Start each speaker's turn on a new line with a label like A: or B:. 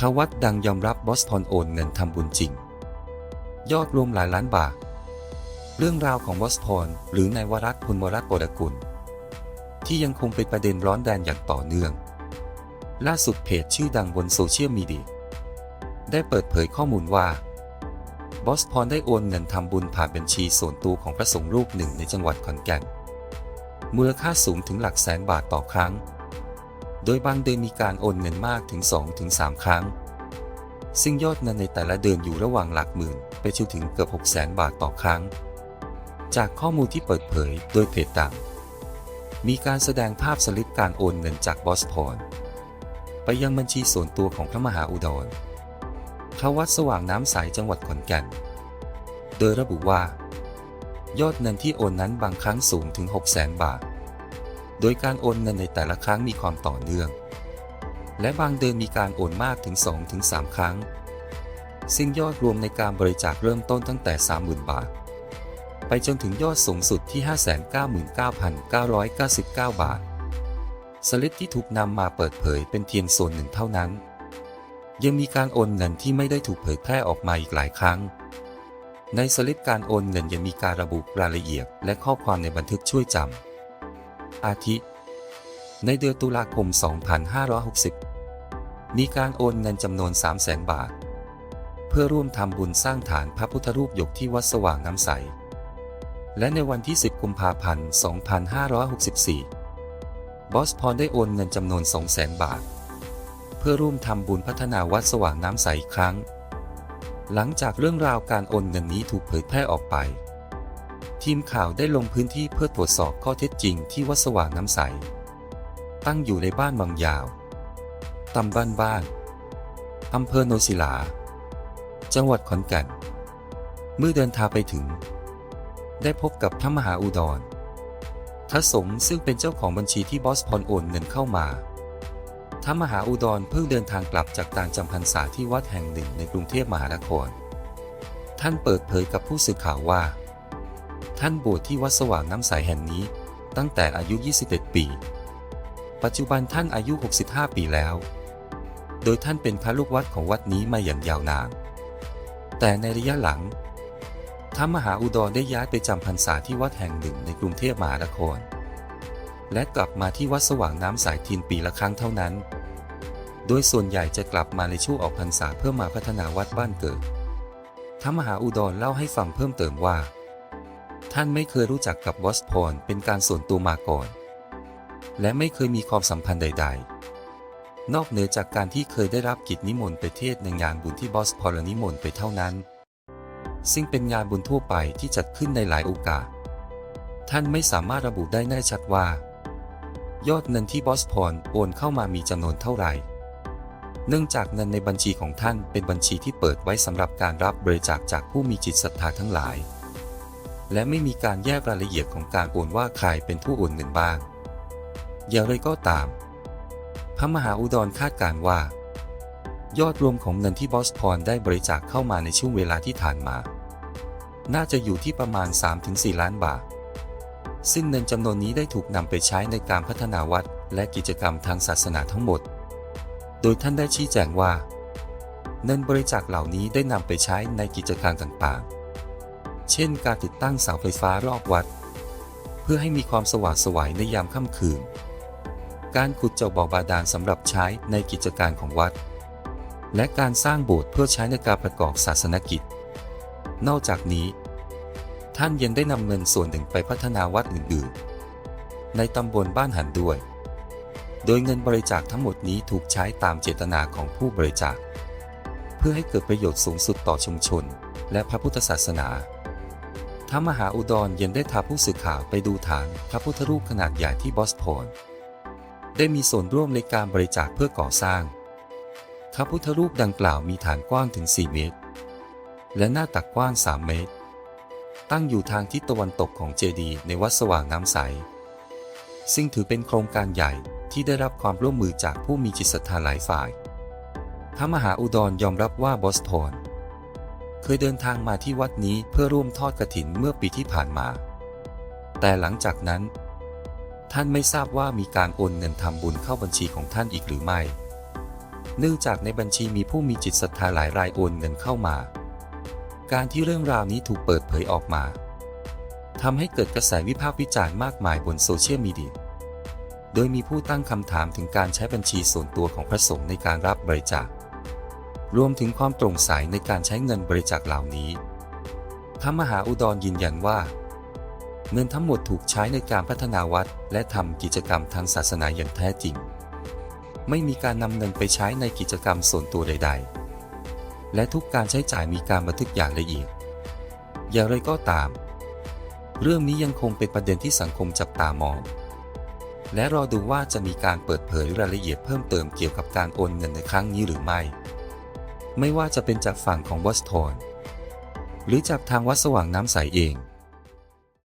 A: พระวัดดังยอมรับบอสพอนโอนเงินทำบุญจริง ยอดรวมหลายล้านบาท เรื่องราวของบอสพอนหรือนายวรัตน์พลวรัตน์โกดกุล ที่ยังคงเป็นประเด็นร้อนแรงอย่างต่อเนื่อง ล่าสุดเพจชื่อดังบนโซเชียลมีเดียได้เปิดเผยข้อมูลว่าบอสพรได้โอนเงินทำบุญผ่านบัญชีส่วนตัวของพระสงฆ์รูปหนึ่งในจังหวัดขอนแก่น มูลค่าสูงถึงหลักแสนบาทต่อครั้ง โดยบางเดือนมีการโอนเงินมากถึง 2-3 ครั้ง ซึ่งยอดเงินในแต่ละเดือนอยู่ระหว่างหลักหมื่น ไปจนถึงเกือบ6 0 0 0 0 บาทต่อครั้ง จากข้อมูลที่เปิดเผยโดยเพจต่าง มีการแสดงภาพสลิปการโอนเงินจากบอสพรไปยังบัญชีส่วนตัวของพระมหาอุดรพระวัดสว่างน้ำใสจังหวัดขอนแก่น โดยระบุว่า ยอดเงินที่โอนนั้นบางครั้งสูงถึง 6 0 0 0 0 0 บาท โดยการโอนเงินในแต่ละครั้งมีความต่อเนื่อง และบางเดือนมีการโอนมากถึง 2-3 ครั้ง ซึ่งยอดรวมในการบริจาคเริ่มต้นตั้งแต่ 30,000 บาท ไปจนถึงยอดสูงสุดที่ 599,999 บาท สลิปที่ถูกนำมาเปิดเผยเป็นเพียงส่วนหนึ่งเท่านั้น ยังมีการโอนเงินที่ไม่ได้ถูกเผยแพร่ออกมาอีกหลายครั้งในสลิปการโอนเงินยังมีการระบุรายละเอียดและข้อความในบันทึกช่วยจำ อาทิ ในเดือนตุลาคม 2560 มีการโอนเงินจำนวน 300,000 บาท เพื่อร่วมทำบุญสร้างฐานพระพุทธรูปหยกที่วัดสว่างน้ำใส และในวันที่ 10 กุมภาพันธ์ 2564 บอสพรได้โอนเงินจำนวน 200,000 บาท เพื่อร่วมทำบุญพัฒนาวัดสว่างน้ำใสอีกครั้ง หลังจากเรื่องราวการโอนเงินนี้ถูกเผยแพร่ออกไป ทีมข่าวได้ลงพื้นที่เพื่อตรวจสอบข้อเท็จจริงที่วัดสว่างน้ำใส ตั้งอยู่ในบ้านบางยาวตำบ้านบ้านอำเภอโนศิลา จังหวัดขอนแก่น เมื่อเดินทางไปถึง ได้พบกับพระมหาอุดรทสงซึ่งเป็นเจ้าของบัญชีที่บอสพรโอนเงินเข้ามาพระมหาอุดรเพิ่งเดินทางกลับจากต่างจำพรรษาที่วัดแห่งหนึ่งในกรุงเทพมหานคร ท่านเปิดเผยกับผู้สื่อข่าวว่า ท่านบวชที่วัดสว่างน้ำใสแห่งนี้ ตั้งแต่อายุ 21 ปี ปัจจุบันท่านอายุ 65 ปีแล้ว โดยท่านเป็นพระลูกวัดของวัดนี้มาอย่างยาวนาน แต่ในระยะหลังท่านมหาอุดรได้ย้ายไปจำพรรษาที่วัดแห่งหนึ่งในกรุงเทพมหานคร และกลับมาที่วัดสว่างน้ำสายทินปีละครั้งเท่านั้น โดยส่วนใหญ่จะกลับมาในช่วงออกพรรษาเพื่อมาพัฒนาวัดบ้านเกิดท่านมหาอุดรเล่าให้ฟังเพิ่มเติมว่า ท่านไม่เคยรู้จักกับบอสพรเป็นการส่วนตัวมาก่อน และไม่เคยมีความสัมพันธ์ใด ๆ นอกเหนือจากการที่เคยได้รับกิจนิมนต์ไปเทศในงานบุญที่บอสพรนิมนต์ไปเท่านั้น ซึ่งเป็นงานบุญทั่วไปที่จัดขึ้นในหลายโอกาส ท่านไม่สามารถระบุได้แน่ชัดว่า ยอดเงินที่บอสพรโอนเข้ามามีจำนวนเท่าไหร่เนื่องจากเงินในบัญชีของท่านเป็นบัญชีที่เปิดไว้สำหรับการรับบริจาคจากผู้มีจิตศรัทธาทั้งหลาย และไม่มีการแยกรายละเอียดของการโอนว่าใครเป็นผู้โอนเงินบ้าง อย่างไรก็ตาม พระมหาอุดรคาดการว่า ยอดรวมของเงินที่บอสพรได้บริจาคเข้ามาในช่วงเวลาที่ผ่านมา น่าจะอยู่ที่ประมาณ 3-4 ล้านบาท ซึ่งเงินจำนวนนี้ได้ถูกนำไปใช้ในการพัฒนาวัดและกิจกรรมทางศาสนาทั้งหมด โดยท่านได้ชี้แจงว่า เงินบริจาคเหล่านี้ได้นำไปใช้ในกิจการต่างๆ เช่นการติดตั้งเสาไฟฟ้ารอบวัด เพื่อให้มีความสว่างไสวยในยามค่ำคืน การขุดเจาะบ่อบาดาลสำหรับใช้ในกิจการของวัด และการสร้างโบสถ์เพื่อใช้ในการประกอบศาสนกิจ นอกจากนี้ ท่านยังได้นำเงินส่วนหนึ่งไปพัฒนาวัดอื่นๆ ในตำบลบ้านหันด้วย โดยเงินบริจาคทั้งหมดนี้ถูกใช้ตามเจตนาของผู้บริจาค เพื่อให้เกิดประโยชน์สูงสุดต่อชุมชน และพระพุทธศาสนา ท้ามหาอุดรยังได้พาผู้สื่อข่าวไปดูฐานพระพุทธรูปขนาดใหญ่ที่บอสพรได้มีส่วนร่วมในการบริจาคเพื่อก่อสร้างพระพุทธรูปดังกล่าวมีฐานกว้างถึง 4 เมตร และหน้าตักกว้าง 3 เมตร ตั้งอยู่ทางทิศตะวันตกของเจดีย์ในวัดสว่างน้ำใส ซึ่งถือเป็นโครงการใหญ่ที่ได้รับความร่วมมือจากผู้มีจิตศรัทธาหลายฝ่ายพระมหาอุดรยอมรับว่าบอสพร เคยเดินทางมาที่วัดนี้เพื่อร่วมทอดกระถินเมื่อปีที่ผ่านมา แต่หลังจากนั้น ท่านไม่ทราบว่ามีการโอนเงินทำบุญเข้าบัญชีของท่านอีกหรือไม่ เนื่องจากในบัญชีมีผู้มีจิตศรัทธาหลายรายโอนเงินเข้ามา การที่เรื่องราวนี้ถูกเปิดเผยออกมาทำให้เกิดกระแสวิพากษ์วิจารณ์มากมายบนโซเชียลมีเดีย โดยมีผู้ตั้งคำถามถึงการใช้บัญชีส่วนตัวของพระสงฆ์ในการรับบริจาค รวมถึงความโปร่งใสในการใช้เงินบริจาคเหล่านี้พระมหาอุดรยืนยันว่า เงินทั้งหมดถูกใช้ในการพัฒนาวัด และทำกิจกรรมทางศาสนาอย่างแท้จริง ไม่มีการนำเงินไปใช้ในกิจกรรมส่วนตัวใด ๆ และทุกการใช้จ่ายมีการบันทึกอย่างละเอียด อย่างไรก็ตาม เรื่องนี้ยังคงเป็นประเด็นที่สังคมจับตามอง และรอดูว่าจะมีการเปิดเผยรายละเอียดเพิ่มเติมเกี่ยวกับการโอนเงินในครั้งนี้หรือไม่ ไม่ว่าจะเป็นจากฝั่งของวอสทอนหรือจากทางวัดสว่างน้ำใสเอง